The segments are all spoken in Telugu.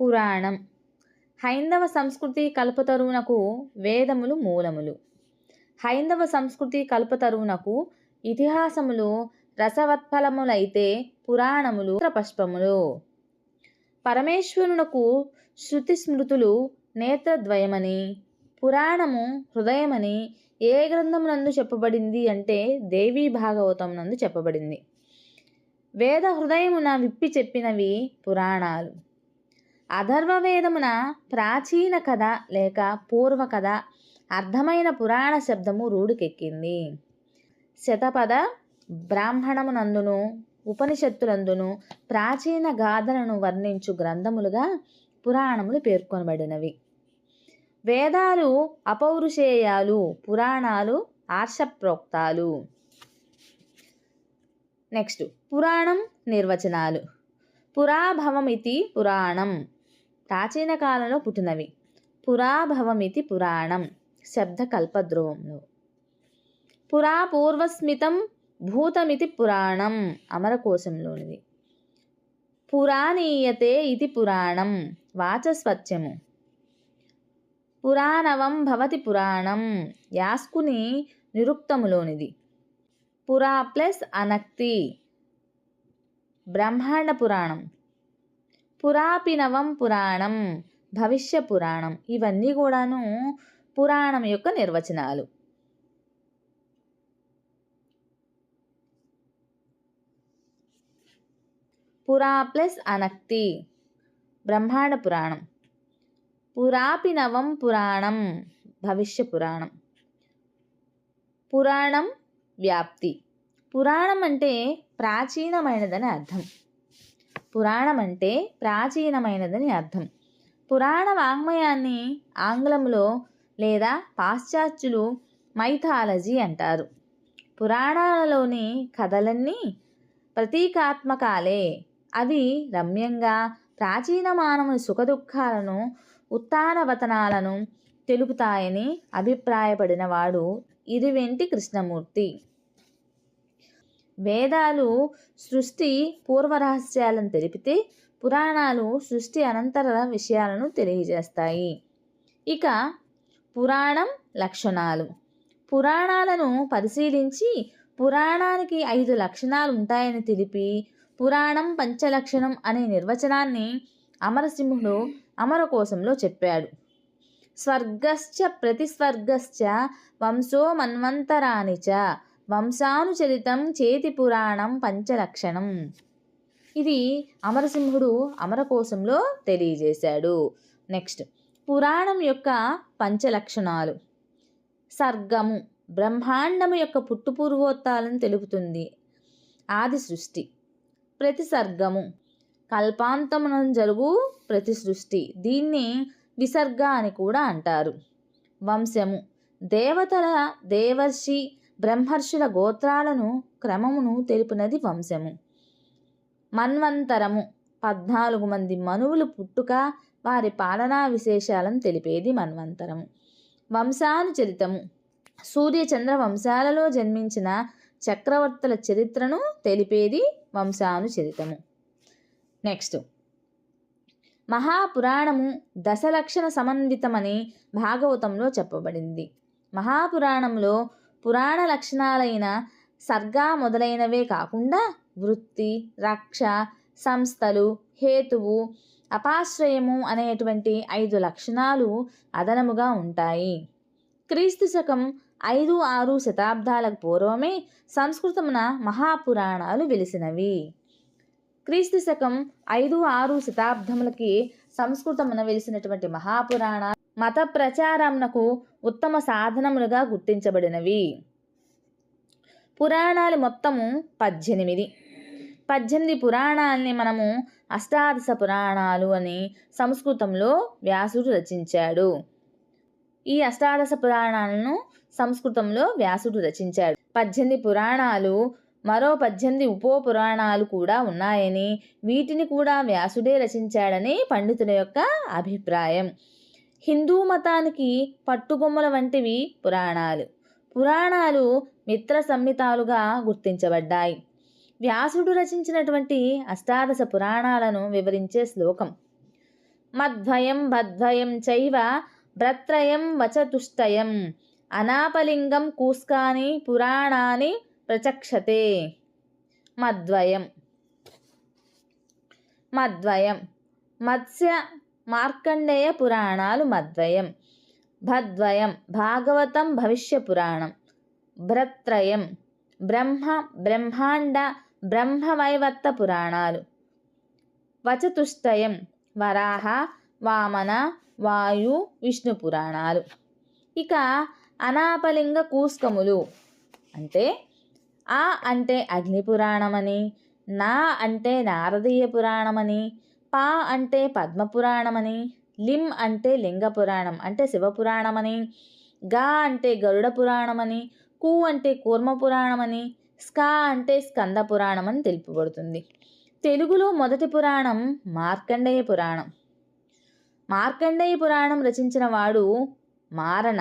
పురాణం. హైందవ సంస్కృతి కల్పతరువునకు వేదములు మూలములు. హైందవ సంస్కృతి కల్పతరువునకు ఇతిహాసములు రసవత్ఫలములైతే పురాణములు పుష్పములు పరమేశ్వరునకు శృతి స్మృతులు నేత్రద్వయమని పురాణము హృదయమని ఏ గ్రంథమునందు చెప్పబడింది అంటే దేవీ భాగవతం నందు చెప్పబడింది. వేద హృదయమున విప్పి చెప్పినవి పురాణాలు. అథర్వవేదమున ప్రాచీన కథ లేక పూర్వ కథ అర్థమైన పురాణ శబ్దము రూఢికెక్కింది. శతపద బ్రాహ్మణమునందును ఉపనిషత్తులందును ప్రాచీన గాథలను వర్ణించు గ్రంథములుగా పురాణములు పేర్కొనబడినవి. వేదాలు అపౌరుషేయాలు పురాణాలు ఆర్షప్రోక్తాలు. నెక్స్ట్ పురాణం నిర్వచనాలు. పురాభవమితి పురాణం. ప్రాచీన కాలంలో పుట్టినవి. పురాభవమితి పురాణం. శబ్ద కల్పద్రువంలో పురాపూర్వస్మితం భూతమితి పురాణం. అమరకోశంలోనిది. పురాణీయతే ఇది పురాణం. వాచస్వత్యము పురాణవం భవతి పురాణం. యాస్కుని నిరుక్తములోనిది. పురా ప్లస్ అనక్తి. బ్రహ్మాండ పురాణం. పురాపినవం పురాణం భవిష్య పురాణం ఇవన్నీ కూడాను పురాణం యొక్క నిర్వచనాలు. పురా ప్లస్ అనక్తి బ్రహ్మాండ పురాణం. పురాపినవం పురాణం భవిష్య పురాణం. పురాణం వ్యాప్తి. పురాణం అంటే ప్రాచీనమైనదని అర్థం. పురాణం అంటే ప్రాచీనమైనదని అర్థం. పురాణ వాంగ్మయాన్ని ఆంగ్లంలో లేదా పాశ్చాత్యులు మైథాలజీ అంటారు. పురాణాలలోని కథలన్నీ ప్రతీకాత్మకాలే. అవి రమ్యంగా ప్రాచీన మానవుని సుఖదుఖాలను ఉత్తానవతనాలను తెలుపుతాయని అభిప్రాయపడిన వాడు ఇరువెంటి కృష్ణమూర్తి. వేదాలు సృష్టి పూర్వరహస్యాలను తెలిపితే పురాణాలు సృష్టి అనంతర విషయాలను తెలియజేస్తాయి. ఇక పురాణం లక్షణాలు. పురాణాలను పరిశీలించి పురాణానికి ఐదు లక్షణాలు ఉంటాయని తెలిపి పురాణం పంచలక్షణం అనే నిర్వచనాన్ని అమరసింహుడు అమరకోశంలో చెప్పాడు. స్వర్గశ్చ ప్రతిస్వర్గశ్చ వంశో మన్వంతరాని చ వంశానుచరితం చేతి పురాణం పంచలక్షణం. ఇది అమరసింహుడు అమరకోశంలో తెలియజేశాడు. నెక్స్ట్ పురాణం యొక్క పంచలక్షణాలు. సర్గము బ్రహ్మాండము యొక్క పుట్టుపూర్వోత్తాలను తెలుపుతుంది. ఆది సృష్టి ప్రతి సర్గము కల్పాంతమున జరుగు ప్రతి సృష్టి దీన్ని విసర్గ అని కూడా అంటారు. వంశము దేవతల దేవర్షి బ్రహ్మర్షుల గోత్రాలను క్రమమును తెలిపినది వంశము. మన్వంతరము. పద్నాలుగు మంది మనువులు పుట్టుక వారి పాలనా విశేషాలను తెలిపేది మన్వంతరము. వంశానుచరితము. సూర్యచంద్ర వంశాలలో జన్మించిన చక్రవర్తుల చరిత్రను తెలిపేది వంశానుచరితము. నెక్స్ట్. మహాపురాణము దశలక్షణ సమన్వితమని భాగవతంలో చెప్పబడింది. మహాపురాణంలో పురాణ లక్షణాలైన సర్గా మొదలైనవే కాకుండా వృత్తి రక్ష సంస్థలు హేతువు అపాశ్రయము అనేటువంటి ఐదు లక్షణాలు అదనముగా ఉంటాయి. క్రీస్తు శకం ఐదు ఆరు శతాబ్దాలకు పూర్వమే సంస్కృతమున మహాపురాణాలు వెలిసినవి. క్రీస్తు శకం ఐదు ఆరు శతాబ్దములకి సంస్కృతమున వెలిసినటువంటి మహాపురాణ మత ప్రచారంనకు ఉత్తమ సాధనములుగా గుర్తించబడినవి. పురాణాలు మొత్తము పద్దెనిమిది. పద్దెనిమిది పురాణాలని మనము అష్టాదశ పురాణాలు అని సంస్కృతంలో వ్యాసుడు రచించాడు. ఈ అష్టాదశ పురాణాలను సంస్కృతంలో వ్యాసుడు రచించాడు. పద్దెనిమిది పురాణాలు మరో పద్దెనిమిది ఉపో పురాణాలు కూడా ఉన్నాయని వీటిని కూడా వ్యాసుడే రచించాడని పండితుల యొక్క అభిప్రాయం. హిందూ మతానికి పట్టుబొమ్మల వంటివి పురాణాలు. పురాణాలు మిత్ర సంహితాలుగా గుర్తించబడ్డాయి. వ్యాసుడు రచించినటువంటి అష్టాదశ పురాణాలను వివరించే శ్లోకం. మద్వయం భద్వయం చైవ భ్రత్రయం వచతుష్టయం అనాపలింగం కూస్కాని పురాణాన్ని ప్రచక్షతే. మద్వయం మద్వయం మత్స్య మార్కండేయ పురాణాలు మద్వయం. భద్వయం భాగవతం భవిష్య పురాణం. భ్రత్రయం బ్రహ్మ బ్రహ్మాండ బ్రహ్మవైవత్త పురాణాలు. వచతుష్టయం వరాహ వామన వాయు విష్ణు పురాణాలు. ఇక అనాపలింగ కూస్కములు. అంటే ఆ అంటే అగ్ని పురాణమని నా అంటే నారదీయ పురాణమని పా అంటే పద్మ పురాణమని లిం అంటే లింగ పురాణం అంటే శివపురాణమని గా అంటే గరుడ పురాణమని కు అంటే కూర్మ పురాణమని స్కా అంటే స్కంద పురాణం అని తెలుపబడుతుంది. తెలుగులో మొదటి పురాణం మార్కండేయ పురాణం. మార్కండేయ పురాణం రచించిన వాడు మారణ.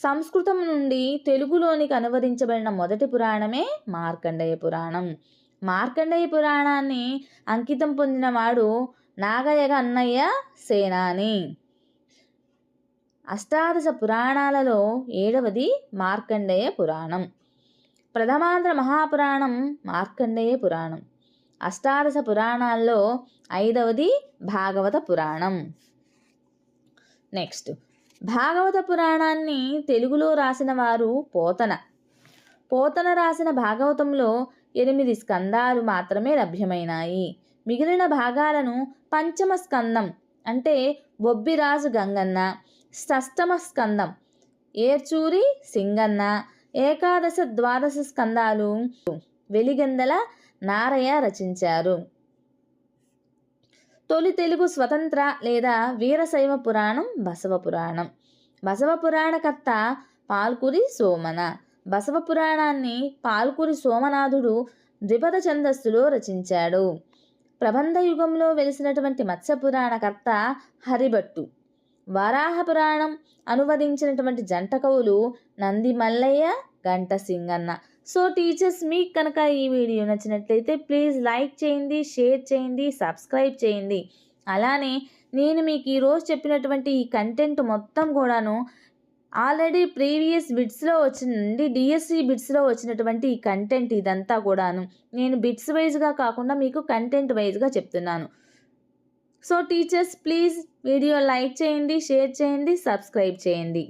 సంస్కృతం నుండి తెలుగులోనికి అనువదించబడిన మొదటి పురాణమే మార్కండేయ పురాణం. మార్కండేయ పురాణాన్ని అంకితం పొందినవాడు నాగయ్యగ అన్నయ్య సేనాని. అష్టాదశ పురాణాలలో ఏడవది మార్కండేయ పురాణం. ప్రథమాంధ్ర మహాపురాణం మార్కండేయ పురాణం. అష్టాదశ పురాణాల్లో ఐదవది భాగవత పురాణం. నెక్స్ట్ భాగవత పురాణాన్ని తెలుగులో రాసిన వారు పోతన. పోతన రాసిన భాగవతంలో ఎనిమిది స్కందాలు మాత్రమే లభ్యమైనాయి. మిగిలిన భాగాలను పంచమ స్కందం అంటే బొబ్బిరాజు గంగన్న షష్టమ స్కందం ఏర్చూరి సింగన్న ఏకాదశ ద్వాదశ స్కందాలు వెలిగందల నారయ్య రచించారు. తొలి తెలుగు స్వతంత్ర లేదా వీరశైవ పురాణం బసవ పురాణం. బసవ పురాణకర్త పాల్కురి సోమన. బసవ పురాణాన్ని పాల్కురి సోమనాథుడు ద్విపద ఛందస్సులో రచించాడు. ప్రబంధ యుగంలో వెలిసినటువంటి మత్స్యపురాణకర్త హరిభట్టు. వరాహ పురాణం అనువదించినటువంటి జంట కవులు నంది మల్లయ్య గంట సింగన్న. సో టీచర్స్ మీకు కనుక ఈ వీడియో నచ్చినట్లయితే ప్లీజ్ లైక్ చేయండి షేర్ చేయండి సబ్స్క్రైబ్ చేయండి. అలానే నేను మీకు ఈరోజు చెప్పినటువంటి ఈ కంటెంట్ మొత్తం కూడాను ఆల్రెడీ ప్రీవియస్ బిట్స్లో నుండి డిఎస్సి బిట్స్లో వచ్చినటువంటి ఈ కంటెంట్ ఇదంతా కూడాను. నేను బిట్స్ వైజ్గా కాకుండా మీకు కంటెంట్ వైజ్గా చెప్తున్నాను. So teachers please video like చేయండి షేర్ చేయండి సబ్స్క్రైబ్ చేయండి.